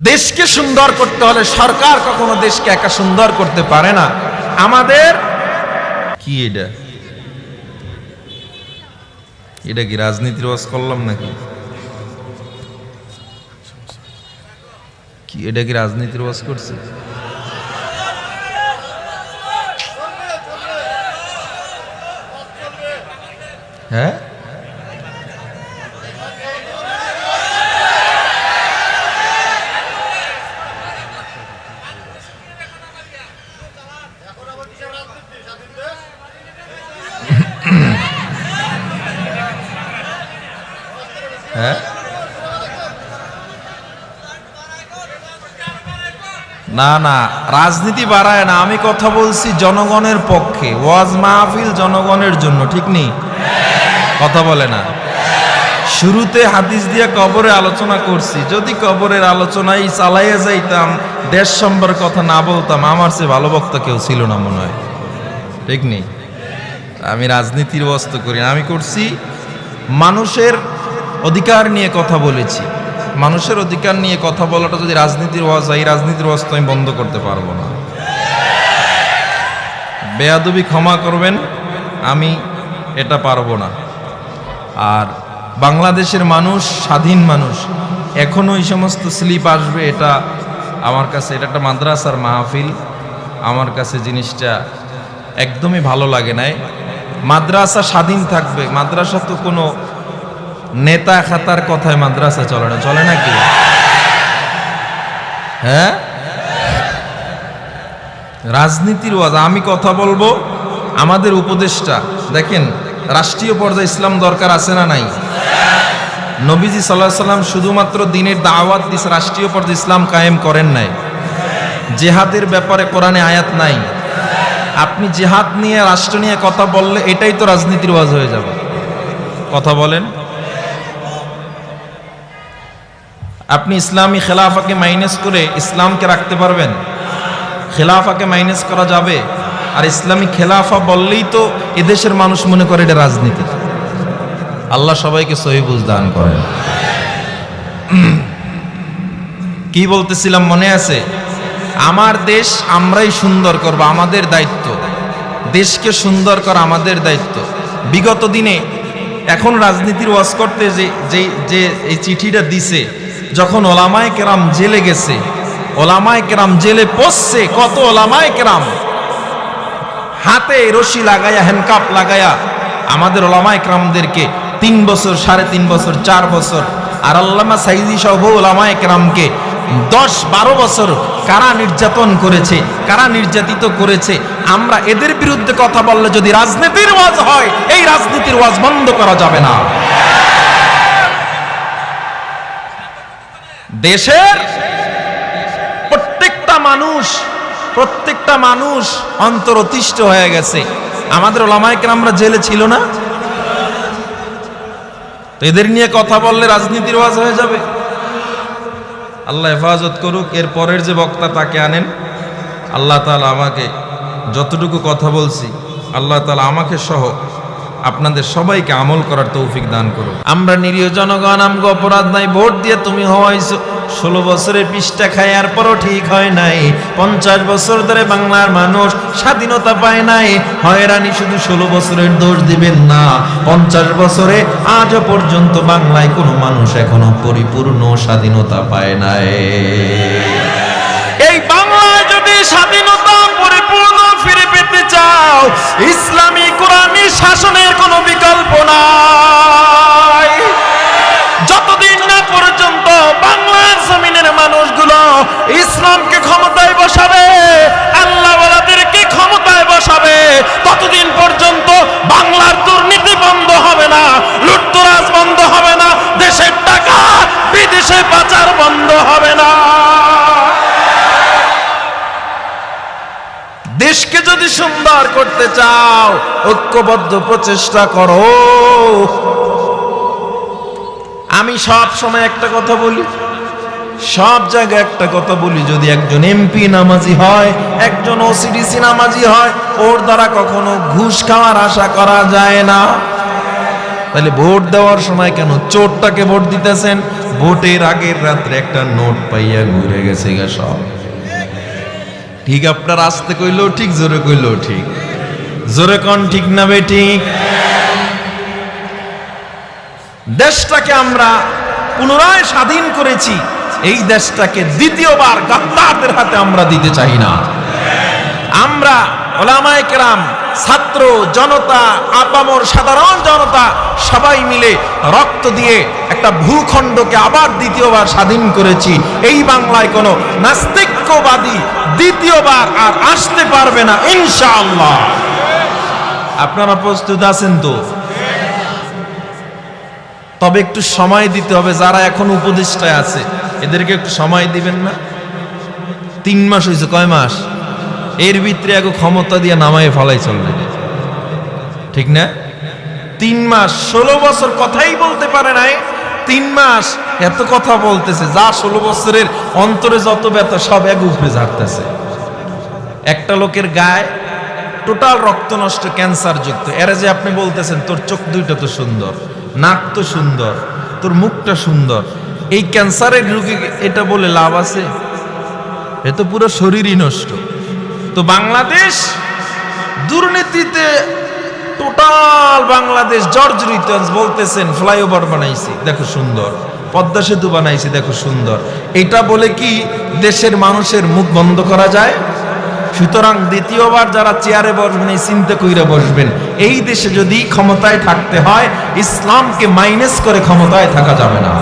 দেশকে সুন্দর করতে হলে সরকার কখনো দেশকে একা সুন্দর করতে পারে না। আমাদের কি এটা? এটা কি রাজনীতির ওয়াজ করলাম নাকি? কি, এটা কি রাজনীতির ওয়াজ করছে? হ্যাঁ? হ্যাঁ? না না, রাজনীতি বাড়ায় না, আমি কথা বলছি জনগণের পক্ষে। ওয়াজ মাহফিল জনগণের জন্য, ঠিক নেই? কথা বলে না। শুরুতে হাদিস দিয়ে কবরে আলোচনা করছি। যদি কবরের আলোচনায় চালাইয়া যাইতাম, দেশ সম্পর্কে কথা না বলতাম, আমার চেয়ে ভালো বক্তা কেউ ছিল না মনে হয়। ঠিক নেই? আমি রাজনীতির বস্তু করি আমি করছি মানুষের অধিকার নিয়ে কথা বলেছি। মানুষের অধিকার নিয়ে কথা বলাটা যদি রাজনীতির ওয়াজ হয়, এই রাজনীতির ওয়াজ তো আমি বন্ধ করতে পারব না। বেয়াদবি ক্ষমা করবেন, আমি এটা পারব না। আর বাংলাদেশের মানুষ, স্বাধীন মানুষ এখনও এই সমস্ত স্লিপ আসবে, এটা আমার কাছে, এটা একটা মাদ্রাসার মাহফিল। আমার কাছে জিনিসটা একদমই ভালো লাগে নাই। মাদ্রাসা স্বাধীন থাকবে, মাদ্রাসা তো কোনো নেতা খাতার কথায় মাদ্রাসা চলে না, চলে নাকি? হ্যাঁ? রাজনীতির ওয়াজ, আমি কথা বলব আমাদের উপদেশটা দেখেন, রাষ্ট্রীয় পর্যায়ে ইসলাম দরকার আছে না নাই? নবীজি সাল্লাহ সাল্লাম শুধুমাত্র দিনের দাওয়াত দিস রাষ্ট্রীয় পর্যায়ে ইসলাম কায়েম করেন নাই। জেহাদের ব্যাপারে কোরআনে আয়াত নাই। আপনি জেহাদ নিয়ে, রাষ্ট্র নিয়ে কথা বললে এটাই তো রাজনীতির ওয়াজ হয়ে যাবে। কথা বলেন। আপনি ইসলামী খেলাফাকে মাইনাস করে ইসলামকে রাখতে পারবেন। খেলাফাকে মাইনাস করা যাবে। আর ইসলামী খেলাফা বললেই তো এদেশের মানুষ মনে করে এটা রাজনীতি। আল্লাহ সবাইকে সহিবুজ দান করেন। কি বলতেছিলাম মনে আছে? আমার দেশ আমরাই সুন্দর করব, আমাদের দায়িত্ব। দেশকে সুন্দর করা আমাদের দায়িত্ব। বিগত দিনে এখন রাজনীতির ওয়াজ করতে যে যে এই চিঠিটা দিছে যখন ওলামায় কেরাম জেলে গেছে, ওলামায় কেরাম জেলে পড়ছে, কত ওলামায় কেরাম? হাতে রশি লাগায়া হ্যান্ডকাপ লাগায়া, আমাদের ওলামায় কেরামদেরকে তিন বছর, সাড়ে তিন বছর, চার বছর, আর আল্লামা সাইদি সহ ওলামায় কেরামকে দশ, বারো বছর কারা নির্যাতন করেছে, কারা নির্যাতিত করেছে, আমরা এদের বিরুদ্ধে কথা বললে যদি রাজনীতির ওয়াজ হয়, এই রাজনীতির ওয়াজ বন্ধ করা যাবে না। দেশের প্রত্যেকটা মানুষ প্রত্যেকটা মানুষ অন্তর অতিষ্ঠ হয়ে গেছে। আমাদের ওলামাইকে আমরা জেলে ছিল না? তো এদের নিয়ে কথা বললে রাজনীতির ওয়াজ হয়ে যাবে। আল্লাহ হেফাজত করুক, এর পরের যে বক্তা তাকে আনেন। আল্লাহ তালা আমাকে যতটুকু কথা বলছি, আল্লাহ তালা আমাকে সহ আপনাদের সবাইকে আমল করার তৌফিক দান করুন। আমরা নিরীহ জনগণ, আমগো অপরাধ নাই, ভোট দিয়ে তুমি হওয়াইছো ষোলো বছরের পিসটা খায় আর পরও ঠিক হয় নাই। পঞ্চাশ বছর ধরে বাংলার মানুষ স্বাধীনতা পায় নাই। হয়রানি শুধু ষোলো বছরের দোষ দিবেন না। পঞ্চাশ বছরে আজও পর্যন্ত বাংলায় কোনো মানুষ এখনও পরিপূর্ণ স্বাধীনতা পায় নাই। ইসলামী কোরআনী শাসনের কোনো বিকল্প নাই। যতদিন না পর্যন্ত বাংলার জমিনের মানুষগুলো ইসলামকে ক্ষমতায় করতে চাও, ঐক্যবদ্ধ প্রচেষ্টা করো। আমি সব সময় একটা কথা বলি, সব জায়গায় একটা কথা বলি, যদি একজন এমপি নামাজি হয়, একজন ওসিডিসি নামাজি হয়, ওর দ্বারা কখনো ঘুষ খাওয়ার আশা করা যায় না। তাহলে ভোট দেওয়ার সময় কেন চোরটাকে ভোট দিতেছেন? ভোটের আগের রাত্রে একটা নোট পাইয়া ঘুরে গেছে গা সব। ঠিক আপনার আসতে কইলেও ঠিক, জোরে কইলেও ঠিক। জোরে কন ঠিক না বে ঠিক দেশটাকে আমরা পুনরায় স্বাধীন করেছি, এই দেশটাকে দ্বিতীয়বার গাদ্দারদের হাতে আমরা দিতে চাই না। আমরা ওলামায়ে কেরাম, ছাত্র, জনতা, আপামর, সাধারণ জনতা, সবাই মিলে রক্ত দিয়ে একটা ভূখণ্ডকে আবার দ্বিতীয়বার স্বাধীন করেছি। এই বাংলায় কোনো নাস্তিক্যবাদী দ্বিতীয়বার আর আসতে পারবে না, ইনশাআল্লাহ। আপনারা প্রস্তুত আছেন তো? তবে একটু সময় দিতে হবে, যারা এখন উপদেষ্টায় আছে, এদেরকে একটু সময় দিবেন না? তিন মাস হয়েছে কয় মাস? এর ভিতরে এক ক্ষমতা দিয়ে নামায় ফলাই চলবে। ঠিক না? তিন মাস, ষোলো বছর কথাই বলতে পারে নাই। তিন মাস এত কথা বলতেছে, যা ষোলো বছরের অন্তরে যত ব্যথা, সব এক উপরে ঝাড়তেছে। একটা লোকের গায়ে টোটাল রক্ত নষ্ট ক্যান্সার যুক্ত। এরা যে আপনি বলতেছেন, তোর চোখ দুইটা তো সুন্দর, নাক তো সুন্দর, তোর মুখটা সুন্দর। এই ক্যান্সারের রোগী এটা বলে লাভ আছে? এ তো পুরো শরীরই নষ্ট। তো বাংলাদেশ দুর্নীতিতে টোটাল বাংলাদেশ, জর্জ আজ বলতেছেন, ফ্লাইওভার বানাইছি, দেখো সুন্দর। পদ্মা সেতু বানাইছি, দেখো সুন্দর। এটা বলে কি দেশের মানুষের মুখ বন্ধ করা যায়? সুতরাং দ্বিতীয়বার যারা চেয়ারে বসবেন, এই চিন্তা কইরা বসবেন, এই দেশে যদি ক্ষমতায় থাকতে হয়, ইসলামকে মাইনাস করে ক্ষমতায় থাকা যাবে না।